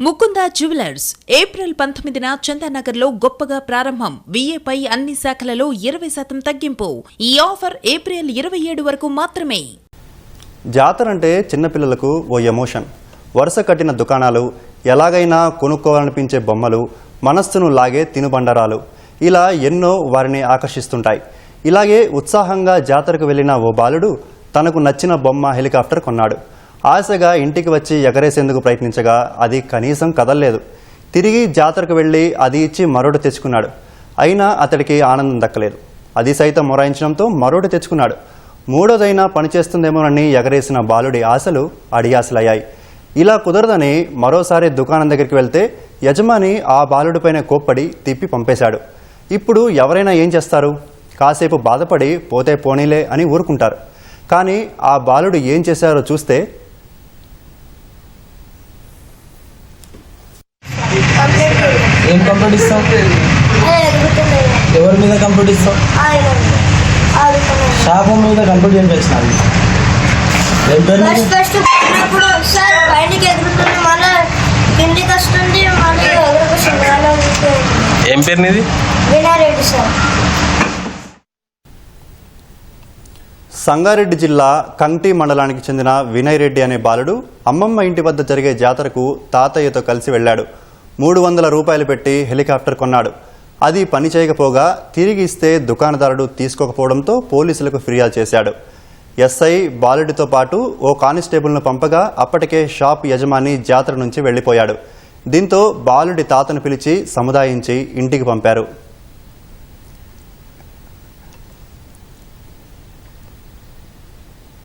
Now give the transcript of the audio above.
Mukunda jewellers April పంతొమ్మిదిన చందానగర్లో గొప్పగా ప్రారంభం. విఏపై అన్ని శాఖలలో ఇరవై శాతం తగ్గింపు. ఈ ఆఫర్ ఏప్రిల్ ఇరవై ఏడు వరకు మాత్రమే. జాతర అంటే చిన్నపిల్లలకు ఓ ఎమోషన్. వరుస కట్టిన దుకాణాలు ఎలాగైనా కొనుక్కోవాలనిపించే బొమ్మలు మనస్సును లాగే తినుబండరాలు. ఇలా ఎన్నో వారిని ఆకర్షిస్తుంటాయి. ఇలాగే ఉత్సాహంగా జాతరకు వెళ్ళిన ఓ బాలుడు తనకు నచ్చిన బొమ్మ హెలికాప్టర్ కొన్నాడు. ఆశగా ఇంటికి వచ్చి ఎగరేసేందుకు ప్రయత్నించగా అది కనీసం కదల్లేదు. తిరిగి జాతరకు వెళ్ళి అది ఇచ్చి మరొకటి తెచ్చుకున్నాడు. అయినా అతడికి ఆనందం దక్కలేదు. అది సైతం మొరాయించడంతో మరొకటి తెచ్చుకున్నాడు. మూడోదైనా పనిచేస్తుందేమోనని ఎగరేసిన బాలుడి ఆశలు అడియాసలయ్యాయి ఇలా కుదరదని మరోసారి దుకాణం దగ్గరికి వెళ్తే యజమాని ఆ బాలుడిపైన కోప్పడి తిప్పి పంపేశాడు. ఇప్పుడు ఎవరైనా ఏం చేస్తారు? కాసేపు బాధపడి పోతే పోనీలే అని ఊరుకుంటారు. కానీ ఆ బాలుడు ఏం చేశారో చూస్తే ఏం కంప్లీట్ ఇస్తాం ఎవరి మీద కంప్లీట్ ఇస్తాం శాపం మీద కంప్లీట్ ఏం పేరు నీది? సార్. సంగారెడ్డి జిల్లా కంటి మండలానికి చెందిన వినయ్ రెడ్డి అనే బాలుడు అమ్మమ్మ ఇంటి వద్ద జరిగే జాతరకు తాతయ్యతో కలిసి వెళ్ళాడు. మూడు వందల రూపాయలు పెట్టి హెలికాప్టర్ కొన్నాడు. అది పని చేయకపోగా తిరిగి ఇస్తే దుకాణదారుడు తీసుకోకపోవడంతో పోలీసులకు ఫిర్యాదు చేశాడు. ఎస్ఐ బాలుడితో పాటు ఓ కానిస్టేబుల్ను పంపగా అప్పటికే షాప్ యజమాని జాతర నుంచి వెళ్ళిపోయాడు దీంతో బాలుడి తాతను పిలిచి సముదాయించి ఇంటికి పంపారు.